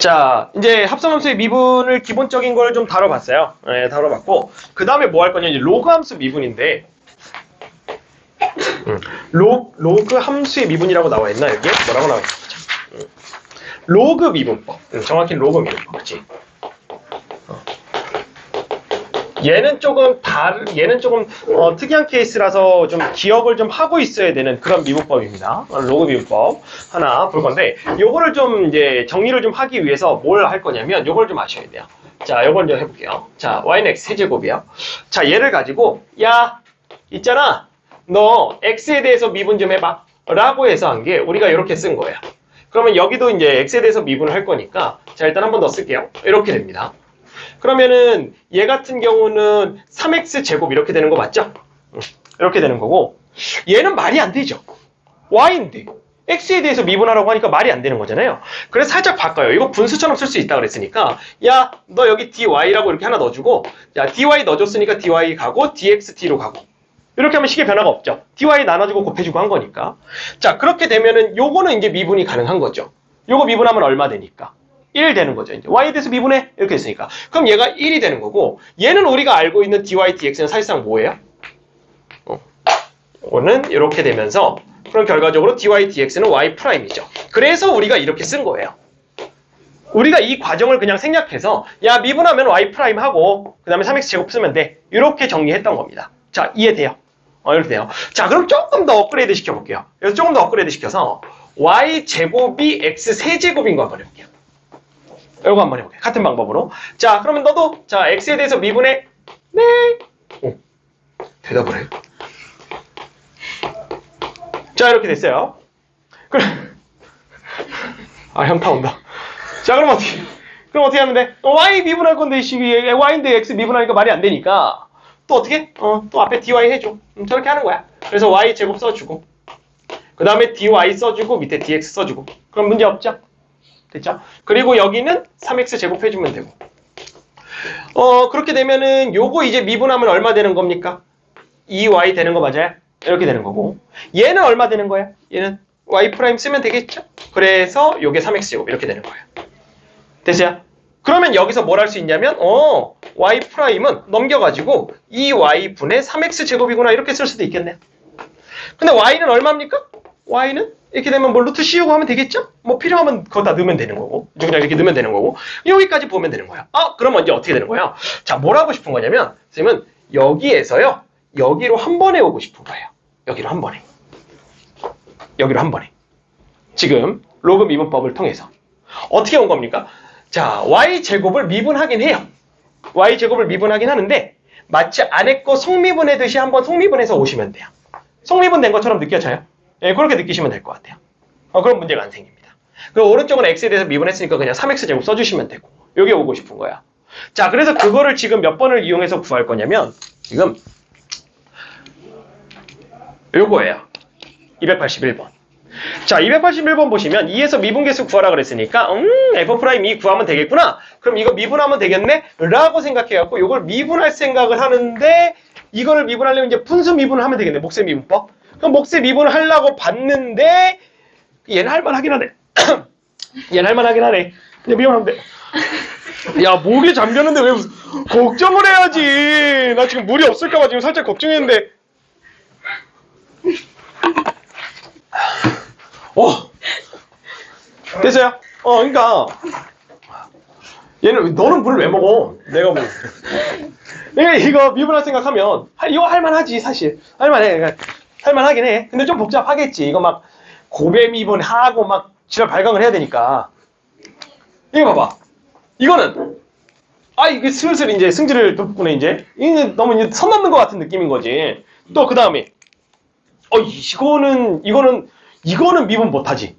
자, 이제 합성함수의 미분을 기본적인 걸 좀 다뤄봤어요. 네, 다뤄봤고, 그 다음에 뭐 할 거냐, 이제 로그 함수 미분인데, 음, 로, 로그 함수의 미분이라고 나와 있나, 여기에? 뭐라고 나와 있나? 음, 로그 미분법. 음, 정확히 로그 미분법. 그치? 어. 얘는 조금 다른, 얘는 조금 어, 특이한 케이스라서 좀 기억을 좀 하고 있어야 되는 그런 미분법입니다. 어, 로그 미분법 하나 볼 건데, 요거를 좀 이제 정리를 좀 하기 위해서 뭘 할 거냐면, 요걸 좀 아셔야 돼요. 자, 요걸 좀 해볼게요. 자, y는 x 세제곱이요. 자, 얘를 가지고, 야, 있잖아. 너 x에 대해서 미분 좀 해봐. 라고 해서 한 게 우리가 이렇게 쓴 거예요. 그러면 여기도 이제 x에 대해서 미분을 할 거니까, 자, 일단 한 번 더 쓸게요. 이렇게 됩니다. 그러면은 얘 같은 경우는 3x 제곱 이렇게 되는 거 맞죠? 응, 이렇게 되는 거고 얘는 말이 안 되죠. y인데 x에 대해서 미분하라고 하니까 말이 안 되는 거잖아요. 그래서 살짝 바꿔요. 이거 분수처럼 쓸 수 있다 그랬으니까 야 너 여기 dy라고 이렇게 하나 넣어주고 야 dy 넣어줬으니까 dy 가고 dxt로 가고 이렇게 하면 식의 변화가 없죠. dy 나눠주고 곱해주고 한 거니까. 자 그렇게 되면은 요거는 이제 미분이 가능한 거죠. 요거 미분하면 얼마 되니까? 1 되는 거죠. 이제 y에 대해서 미분해 이렇게 했으니까 그럼 얘가 1이 되는 거고 얘는 우리가 알고 있는 dy dx는 사실상 뭐예요? 어. 이거는 이렇게 되면서 그럼 결과적으로 dy dx는 y 프라임이죠. 그래서 우리가 이렇게 쓴 거예요. 우리가 이 과정을 그냥 생략해서 야 미분하면 y 프라임 하고 그 다음에 3x 제곱 쓰면 돼 이렇게 정리했던 겁니다. 자 이해돼요? 어, 이렇게 돼요. 자 그럼 조금 더 업그레이드 시켜볼게요. 그래서 조금 더 업그레이드 시켜서 y 제곱이 x 세제곱인 거 한번 해볼게요. 이거 한번 해볼게요. 같은 방법으로. 자, 그러면 너도 자 x에 대해서 미분해. 네. 오, 대답을 해. 자, 이렇게 됐어요. 그럼 아 현타 온다. 자, 그럼 어떻게? 그럼 어떻게 하면 돼? 어, y 미분할 건데 이 시기에 y인데 x 미분하니까 말이 안 되니까 또 어떻게? 어, 또 앞에 dy 해줘. 음, 저렇게 하는 거야. 그래서 y 제곱 써주고 그 다음에 dy 써주고 밑에 dx 써주고 그럼 문제 없죠? 됐죠? 그리고 여기는 3x 제곱해주면 되고. 어, 그렇게 되면은 요거 이제 미분하면 얼마 되는 겁니까? 2y 되는 거 맞아요? 이렇게 되는 거고. 얘는 얼마 되는 거야? 얘는 y 프라임 쓰면 되겠죠? 그래서 요게 3x 제곱 이렇게 되는 거예요. 됐어요? 그러면 여기서 뭘 할 수 있냐면 어, y 프라임은 넘겨 가지고 2y 분의 3x 제곱이구나 이렇게 쓸 수도 있겠네요. 근데 y는 얼마입니까? Y는 이렇게 되면 뭐 루트 씌우고 하면 되겠죠? 뭐 필요하면 그거 다 넣으면 되는 거고 그냥 이렇게 넣으면 되는 거고 여기까지 보면 되는 거야. 아 그러면 이제 어떻게 되는 거야? 자뭘 하고 싶은 거냐면 선생님은 여기에서요 여기로 한 번에 오고 싶은 거예요. 여기로 한 번에 여기로 한 번에 지금 로그 미분법을 통해서 어떻게 온 겁니까? 자 y 제곱을 미분하긴 해요. y 제곱을 미분하긴 하는데 마치 안에 거 속미분해듯이 한번 속미분해서 오시면 돼요. 속미분 된 것처럼 느껴져요? 예, 그렇게 느끼시면 될 것 같아요. 어, 그럼 문제가 안 생깁니다. 그 오른쪽은 x에 대해서 미분했으니까 그냥 3x 제곱 써주시면 되고 여기 오고 싶은 거야. 자, 그래서 그거를 지금 몇 번을 이용해서 구할 거냐면 지금 요거예요. 281번. 자, 281번 보시면 2에서 미분계수 구하라 그랬으니까 음, f'2 구하면 되겠구나. 그럼 이거 미분하면 되겠네? 라고 생각해갖고 이걸 미분할 생각을 하는데 이거를 미분하려면 이제 분수 미분을 하면 되겠네. 목세 미분법. 그럼 목세 미분을 하려고 봤는데 얘는 할만 하긴 하네. 얘는 할만 하긴 하네. 근데 미분하면 돼. 야 목이 잠겼는데 왜 걱정을 해야지. 나 지금 물이 없을까봐 지금 살짝 걱정했는데. 어 됐어요. 어 그러니까 얘는 너는 물을 왜 먹어? 내가 뭐. 내가 이거 미분할 생각하면 하- 이거 할만하지 사실 할만해. 그러니까 할만하긴 해. 근데 좀 복잡하겠지. 이거 막 고배 미분 하고 막 지랄 발광을 해야 되니까. 이거 봐봐. 이거는 아 이게 슬슬 이제 승질을 돋구네 이제. 이게 너무 이제 선 넘는 것 같은 느낌인 거지. 또 그 다음에 어 이거는 이거는 이거는 미분 못하지.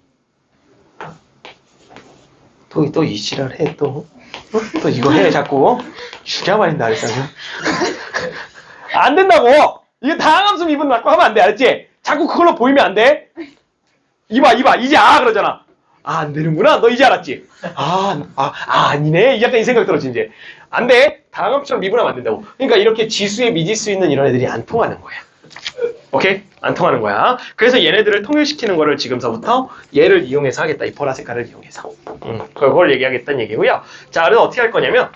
또 또이 지랄 해 또. 어? 또 이거 해 자꾸 죽여버린다 그랬어. 안 된다고. 이게 다항함수 미분 맞고 하면 안 돼, 알았지? 자꾸 그걸로 보이면 안 돼. 이봐, 이봐, 이제 아 그러잖아. 아, 안 되는구나. 너 이제 알았지? 아, 아, 아 아니네. 약간 이 생각 들었지 이제. 안 돼. 다항함수처럼 미분하면 안 된다고. 그러니까 이렇게 지수에 미지수 있는 이런 애들이 안 통하는 거야. 오케이? 안 통하는 거야. 그래서 얘네들을 통일시키는 거를 지금서부터 얘를 이용해서 하겠다. 이 보라 색깔을 이용해서. 음, 그걸 얘기하겠다는 얘기고요. 자, 그래서 어떻게 할 거냐면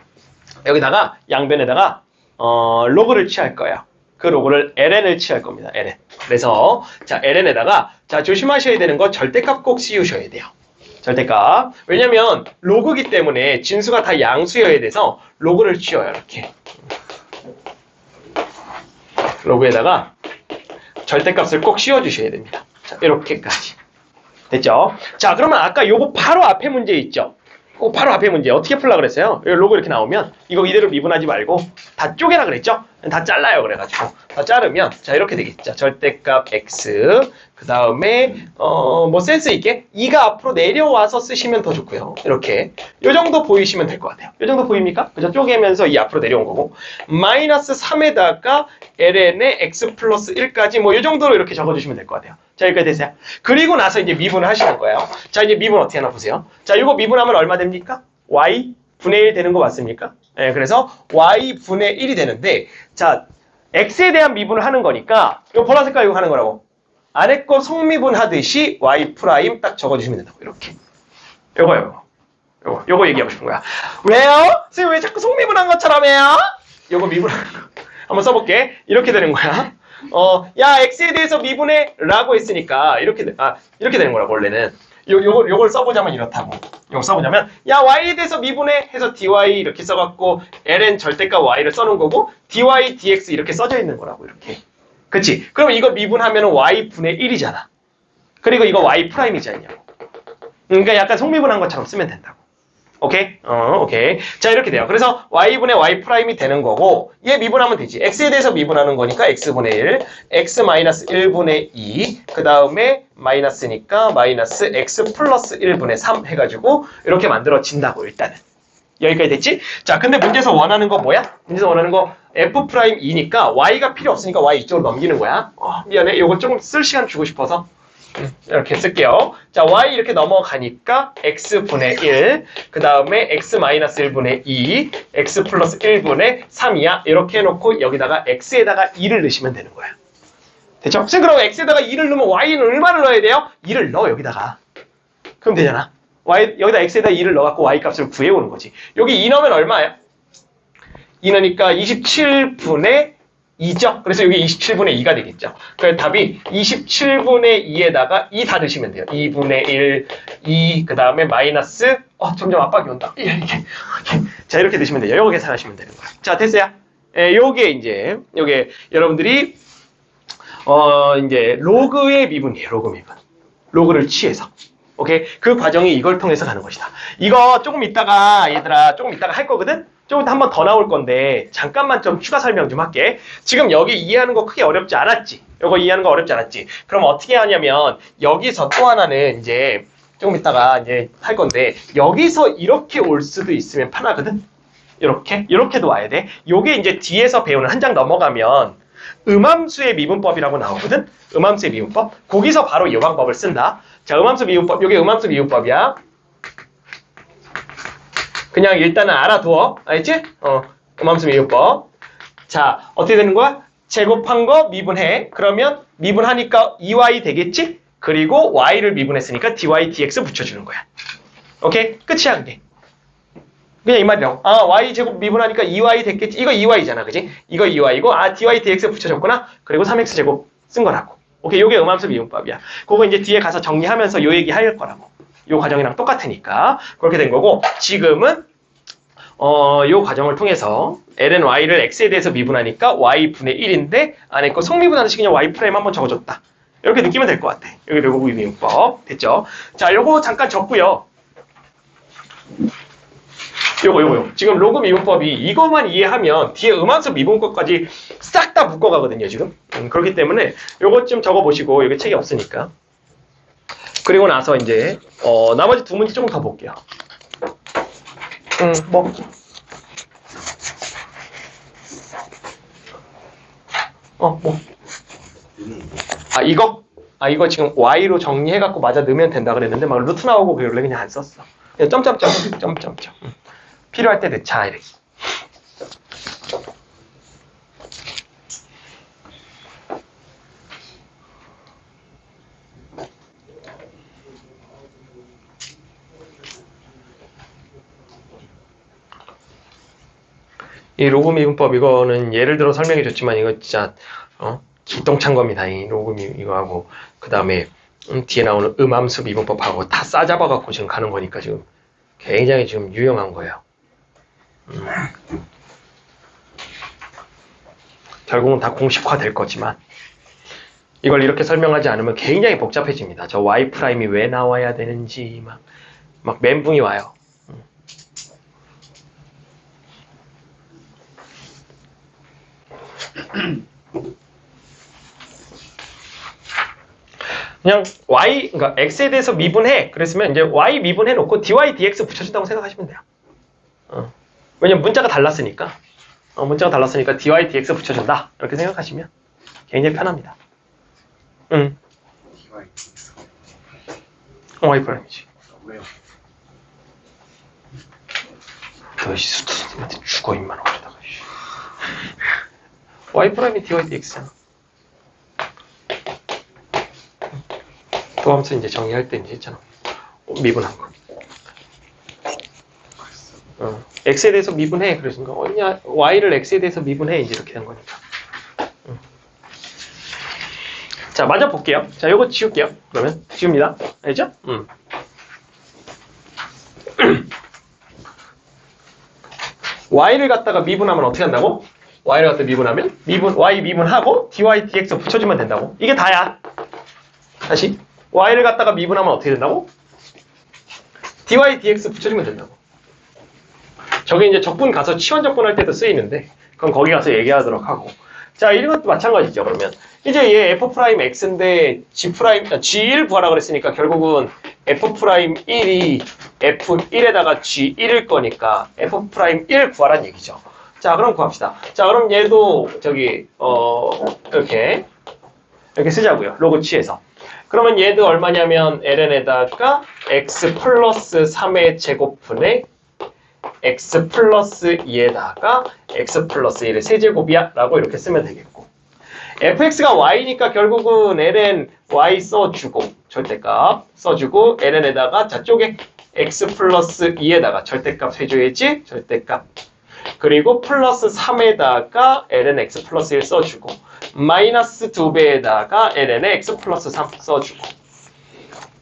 여기다가 양변에다가 어, 로그를 취할 거예요. 그 로그를 ln을 취할 겁니다. ln. 그래서 자 ln에다가 자 조심하셔야 되는 거 절대값 꼭 씌우셔야 돼요. 절대값. 왜냐면 로그기 때문에 진수가 다 양수여야 돼서 로그를 씌워요. 이렇게. 로그에다가 절대값을 꼭 씌워주셔야 됩니다. 자, 이렇게까지. 됐죠? 자, 그러면 아까 요거 바로 앞에 문제 있죠? 그 바로 앞에 문제 어떻게 풀라 그랬어요? 로고 이렇게 나오면 이거 이대로 미분하지 말고 다 쪼개라 그랬죠? 다 잘라요 그래가지고 다 자르면 자 이렇게 되겠죠. 절대값 x 그 다음에 어 뭐 센스 있게 2가 앞으로 내려와서 쓰시면 더 좋고요. 이렇게 요 정도 보이시면 될 것 같아요. 요 정도 보입니까? 그죠? 쪼개면서 2 앞으로 내려온 거고 마이너스 3에다가 ln의 x 플러스 1까지 뭐 요 정도로 이렇게 적어주시면 될 것 같아요. 자 여기까지 됐어요. 그리고 나서 이제 미분을 하시는 거예요. 자 이제 미분 어떻게 하나 보세요. 자 이거 미분하면 얼마 됩니까? y 분의 1 되는 거 맞습니까? 예, 그래서 y 분의 1이 되는데 자 x에 대한 미분을 하는 거니까 이거 보라 색깔 이거 하는 거라고. 아래 거 성미분 하듯이 y 프라임 딱 적어주시면 된다고 이렇게. 요거 요거. 요거 요거 얘기하고 싶은 거야. 왜요? 선생님 왜 자꾸 성미분한 것처럼 해요? 요거 미분하는 거. 한번 써볼게. 이렇게 되는 거야. 어, 야, x에 대해서 미분해 라고 했으니까 이렇게 되- 아, 이렇게 되는 거라고 원래는. 요 요걸 요걸 써보자면 이렇다고. 요거 써보자면 야, y에 대해서 미분해 해서 dy 이렇게 써갖고 ln 절대값 y를 써놓은 거고 dy dx 이렇게 써져 있는 거라고 이렇게. 그치? 그럼 이거 미분하면 y 분의 1이잖아. 그리고 이거 y 프라임이지 않냐고. 그러니까 약간 속미분한 것처럼 쓰면 된다고. 오케이? 어, 오케이. 자, 이렇게 돼요. 그래서 y분의 y 프라임이 되는 거고, 얘 미분하면 되지. x에 대해서 미분하는 거니까 x분의 1, x 마이너스 1분의 2, 그 다음에 마이너스니까 마이너스 x 플러스 1분의 3 해가지고 이렇게 만들어진다고, 일단은. 여기까지 됐지? 자, 근데 문제에서 원하는 거 뭐야? 문제에서 원하는 거 f 프라임 2니까 y가 필요 없으니까 y 이쪽으로 넘기는 거야. 어, 미안해. 이거 조금 쓸 시간 주고 싶어서. 이렇게 쓸게요. 자, y 이렇게 넘어가니까 x분의 1, 그 다음에 x 마이너스 1분의 2, x 플러스 1분의 3이야. 이렇게 해놓고 여기다가 x에다가 2를 넣으시면 되는 거야. 됐죠? 선생님 그럼 x에다가 2를 넣으면 y는 얼마를 넣어야 돼요? 2를 넣어 여기다가. 그럼 되잖아. y 여기다 x에다 2를 넣어갖고 y 값을 구해오는 거지. 여기 2 넣으면 얼마야? 2 넣으니까 27분의 2죠? 그래서 여기 27분의 2가 되겠죠. 그 답이 27분의 2에다가 2다 넣으시면 돼요. 2분의 1, 2, 그 다음에 마이너스, 어, 점점 압박이 온다. 예, 이렇게, 이렇게. 자, 이렇게 넣으시면 돼요. 요거 계산하시면 되는 거예요. 자, 됐어요? 예, 요게 이제, 요게 여러분들이, 어, 이제, 로그의 미분이에요. 로그 미분. 로그를 취해서. 오케이? 그 과정이 이걸 통해서 가는 것이다. 이거 조금 이따가, 얘들아, 조금 이따가 할 거거든? 조금 이따 한번 더 나올 건데, 잠깐만 좀 추가 설명 좀 할게. 지금 여기 이해하는 거 크게 어렵지 않았지? 요거 이해하는 거 어렵지 않았지? 그럼 어떻게 하냐면, 여기서 또 하나는 이제, 조금 이따가 이제 할 건데, 여기서 이렇게 올 수도 있으면 편하거든? 이렇게? 이렇게도 와야 돼. 요게 이제 뒤에서 배우는 한 장 넘어가면, 음함수의 미분법이라고 나오거든? 음함수의 미분법? 거기서 바로 이 방법을 쓴다. 자, 음함수 미분법. 요게 음함수 미분법이야. 그냥 일단은 알아두어. 알겠지? 어, 음함수 미분법. 자, 어떻게 되는 거야? 제곱한 거 미분해. 그러면 미분하니까 2y 되겠지? 그리고 y를 미분했으니까 dy, dx 붙여주는 거야. 오케이? 끝이야, 그게. 그냥 이 말이라고. 아, y 제곱 미분하니까 2y 됐겠지? 이거 2y잖아, 그지? 이거 2y고, 아, dy, dx 붙여줬구나? 그리고 3x 제곱 쓴 거라고. 오케이, 요게 음함수 미분법이야. 그거 이제 뒤에 가서 정리하면서 요 얘기 할 거라고. 요 과정이랑 똑같으니까. 그렇게 된 거고, 지금은, 어, 요 과정을 통해서 ln y를 x에 대해서 미분하니까 y분의 1인데, 안에 거 성미분하듯이 그냥 y 프라임 한번 적어줬다. 이렇게 느끼면 될 것 같아. 여기 로그 미분법. 됐죠? 자, 요거 잠깐 적고요. 요거 요거 요거. 지금 로그 미분법이 이것만 이해하면 뒤에 음함수 미분법까지 싹 다 묶어가거든요 지금 음, 그렇기 때문에 요것 좀 적어보시고 여기 책이 없으니까 그리고 나서 이제 어, 나머지 두 문제 조금 더 볼게요 음 뭐 어, 뭐. 아, 이거? 아, 이거 지금 Y로 정리해갖고 맞아 넣으면 된다 그랬는데, 막 루트 나오고 그러길래 그냥 안 썼어. 점점점, 점점점. 음. 필요할 때 넣자, 이렇게. 이 로그 미분법 이거는 예를 들어 설명해 줬지만 이거 진짜 어? 기똥찬 겁니다. 이 로그 미 이거하고 그 다음에 뒤에 나오는 음함수 미분법하고 다 싸잡아 갖고 지금 가는 거니까 지금 굉장히 지금 유용한 거예요. 음. 결국은 다 공식화 될 거지만 이걸 이렇게 설명하지 않으면 굉장히 복잡해집니다. 저 y 프라임이 왜 나와야 되는지 막, 막 멘붕이 와요. 그냥 y 그러니까 x에 대해서 미분해 그랬으면 이제 y 미분해 놓고 dy dx 붙여준다고 생각하시면 돼요. 어. 왜냐면 문자가 달랐으니까 어, 문자가 달랐으니까 dy dx 붙여준다 이렇게 생각하시면 굉장히 편합니다. 응. 디와이 어, y 프라임이지. 왜요? 수트 선생님한테 죽어 어쩌다가 씨. Y 프라임이 dy dx잖아. 또 하면서 이제 정리할 때 이제 있잖아. 어, 미분한 거. 어, x에 대해서 미분해. 그러신가? 어냐 y를 x에 대해서 미분해. 이제 이렇게 된 거니까. 음. 자, 맞아 볼게요. 자, 요거 지울게요. 그러면 지웁니다. 알죠? 음. y를 갖다가 미분하면 어떻게 한다고? Y를 갖다 미분하면 미분 y 미분하고 dy dx 붙여주면 된다고. 이게 다야. 다시 y를 갖다가 미분하면 어떻게 된다고? dy dx 붙여주면 된다고. 저게 이제 적분 가서 치환 적분할 때도 쓰이는데 그럼 거기 가서 얘기하도록 하고. 자, 이런 것도 마찬가지죠. 그러면 이제 얘 f 프라임 x인데 g 프라임 아, g1 구하라 그랬으니까 결국은 f 프라임 1이 f1에다가 g1일 거니까 f 프라임 1 구하란 얘기죠. 자, 그럼 구합시다. 자, 그럼 얘도 저기 어 이렇게 이렇게 쓰자고요. 로그 취해서. 그러면 얘도 얼마냐면 ln에다가 x 플러스 3의 제곱분의 x 플러스 2에다가 x 플러스 1의 세제곱이야 라고 이렇게 쓰면 되겠고 fx가 y니까 결국은 ln y 써주고 절대값 써주고 ln에다가 저쪽에 x 플러스 2에다가 절대값 해줘야지 절대값 그리고 플러스 3에다가 ln x 플러스 1 써주고 마이너스 2배에다가 ln x 플러스 3 써주고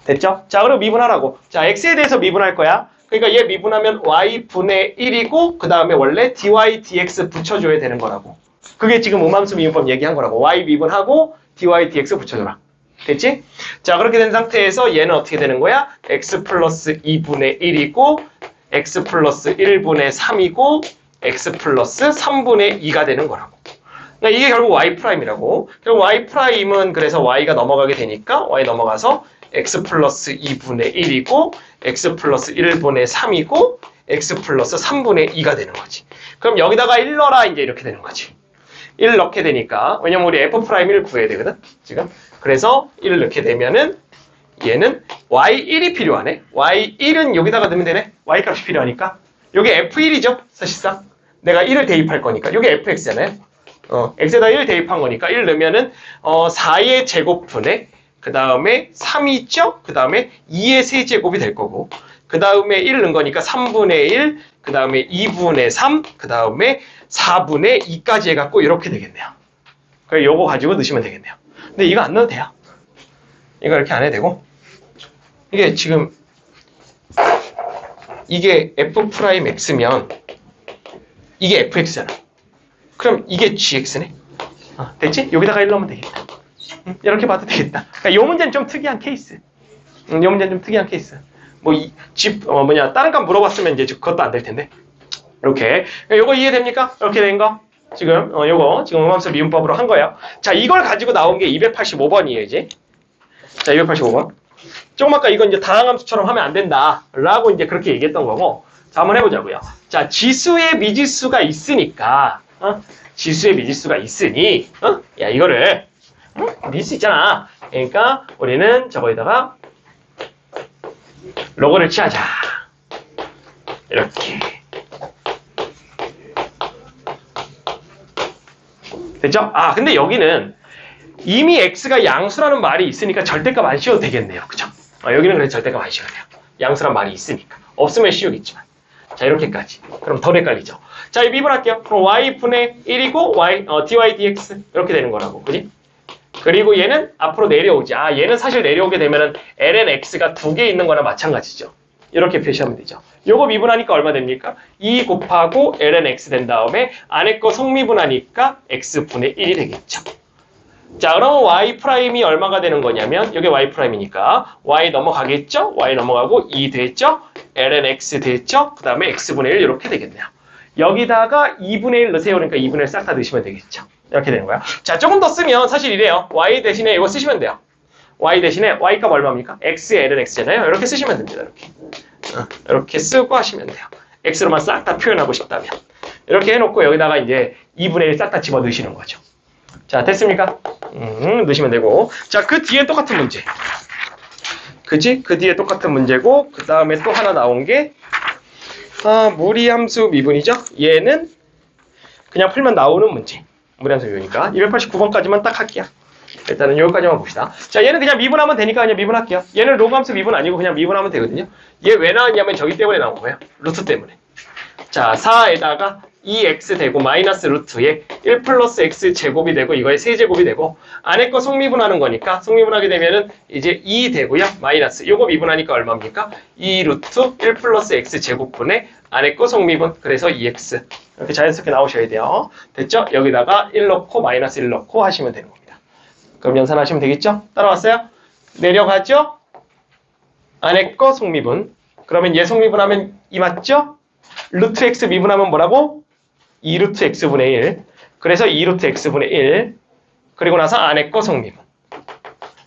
됐죠? 자 그럼 미분하라고 자 x에 대해서 미분할 거야 그러니까 얘 미분하면 y분의 1이고 그 다음에 원래 dy dx 붙여줘야 되는 거라고 그게 지금 음함수 미분법 얘기한 거라고 y 미분하고 dy dx 붙여줘라 됐지? 자 그렇게 된 상태에서 얘는 어떻게 되는 거야? x 플러스 2분의 1이고 x 플러스 1분의 3이고 x 플러스 3분의 2가 되는 거라고 그러니까 이게 결국 y 프라임이라고 그럼 y 프라임은 그래서 y가 넘어가게 되니까 y 넘어가서 x 플러스 2분의 1이고 x 플러스 1분의 3이고 x 플러스 3분의 2가 되는 거지. 그럼 여기다가 1 넣어라 이제 이렇게 되는 거지. 1 넣게 되니까 왜냐면 우리 f 프라임 1 구해야 되거든 지금. 그래서 1을 넣게 되면은 얘는 y1이 필요하네. y1은 여기다가 넣으면 되네. y 값이 필요하니까. 요게 f1이죠 사실상. 내가 1을 대입할 거니까. 요게 fx잖아요. 어, x에다 1 대입한 거니까 1 넣으면은 어, 4의 제곱분의 그 다음에 3이 있죠? 그 다음에 2의 세제곱이 될 거고 그 다음에 1 넣은 거니까 3분의 1, 그 다음에 2분의 3, 그 다음에 4분의 2까지 해갖고 이렇게 되겠네요. 그래서 요거 가지고 넣으시면 되겠네요. 근데 이거 안 넣어도 돼요. 이거 이렇게 안 해도 되고 이게 지금 이게 f 프라임 x면 이게 fx잖아. 그럼 이게 gx네. 어, 됐지? 여기다가 1 넣으면 되겠다. 음, 이렇게 봐도 되겠다. 그러니까 이 문제는 좀 특이한 케이스. 음, 이 문제는 좀 특이한 케이스. 뭐, 이, 집, 어, 뭐냐, 다른 값 물어봤으면 이제 그것도 안 될 텐데. 이렇게. 그러니까 요거 이해됩니까? 이렇게 된 거? 지금, 어, 요거, 지금 음함수 미분법으로 한 거예요. 자, 이걸 가지고 나온 게 285번이에요, 이제. 자, 285번. 조금 아까 이건 이제 다항함수처럼 하면 안 된다. 라고 이제 그렇게 얘기했던 거고. 자, 한번 해보자고요. 자, 지수의 미지수가 있으니까, 어? 지수의 미지수가 있으니, 어? 야, 이거를, 밀수 있잖아. 그러니까 우리는 저거에다가 로고를 취하자. 이렇게. 됐죠? 아, 근데 여기는 이미 x가 양수라는 말이 있으니까 절대값 안 씌워도 되겠네요. 그죠? 아, 여기는 그래서 절대값 안 씌워도 돼요. 양수란 말이 있으니까. 없으면 씌우겠지만. 자, 이렇게까지. 그럼 덜 헷갈리죠. 자, 이 미분할게요. 그럼 y분의 1이고 y, 어, dy dx. 이렇게 되는 거라고. 그지? 그리고 얘는 앞으로 내려오지. 아, 얘는 사실 내려오게 되면은 ln x가 두 개 있는 거나 마찬가지죠. 이렇게 표시하면 되죠. 요거 미분하니까 얼마 됩니까? 2 곱하고 ln x 된 다음에 안에 거 성미분하니까 x분의 1이 되겠죠. 자, 그럼 y 프라임이 얼마가 되는 거냐면 여기 y 프라임이니까 y 넘어가겠죠? y 넘어가고 2 됐죠? Ln x 됐죠? 그 다음에 x분의 1 이렇게 되겠네요. 여기다가 2분의 1 넣으세요. 그러니까 2분의 1 싹 다 넣으시면 되겠죠. 이렇게 되는 거야. 자, 조금 더 쓰면 사실 이래요. y 대신에 이거 쓰시면 돼요. y 대신에 y 값 얼마입니까? x, ln x잖아요. 이렇게 쓰시면 됩니다. 이렇게. 어, 이렇게 쓰고 하시면 돼요. x로만 싹 다 표현하고 싶다면. 이렇게 해놓고 여기다가 이제 2분의 1 싹 다 집어 넣으시는 거죠. 자, 됐습니까? 음, 넣으시면 되고. 자, 그 뒤에 똑같은 문제. 그지? 그 뒤에 똑같은 문제고, 그 다음에 또 하나 나온 게, 아, 무리함수 미분이죠? 얘는 그냥 풀면 나오는 문제. 무리함수 미분이니까. 289번까지만 딱 할게요. 일단은 여기까지만 봅시다. 자, 얘는 그냥 미분하면 되니까 그냥 미분할게요. 얘는 로그함수 미분 아니고 그냥 미분하면 되거든요. 얘 왜 나왔냐면 저기 때문에 나온 거예요. 루트 때문에. 자, 4에다가 2x 되고 마이너스 루트에 1 플러스 x 제곱이 되고 이거의 세제곱이 되고 안에 거 속미분하는 거니까 속미분하게 되면은 이제 2 되고요. 마이너스 요거 미분하니까 얼마입니까? 2 루트 1 플러스 x 제곱분의 안에 거 속미분 그래서 2x 이렇게 자연스럽게 나오셔야 돼요. 됐죠? 여기다가 1 넣고 마이너스 1 넣고 하시면 되는 겁니다. 그럼 연산하시면 되겠죠? 따라왔어요? 내려가죠? 안에 거 속미분 그러면 얘 속미분하면 2 맞죠? 루트 x 미분하면 뭐라고? 2루트 x분의 1. 그래서 2루트 x분의 1. 그리고 나서 안에 거 성미분.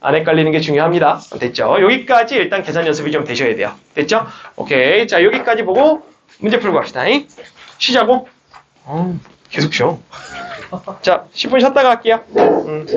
안 헷갈리는 게 중요합니다. 됐죠? 여기까지 일단 계산 연습이 좀 되셔야 돼요. 됐죠? 오케이. 자, 여기까지 보고 문제 풀고 갑시다. 잉? 쉬자고. 어, 계속 쉬어. 자, 10분 쉬었다가 할게요. 음.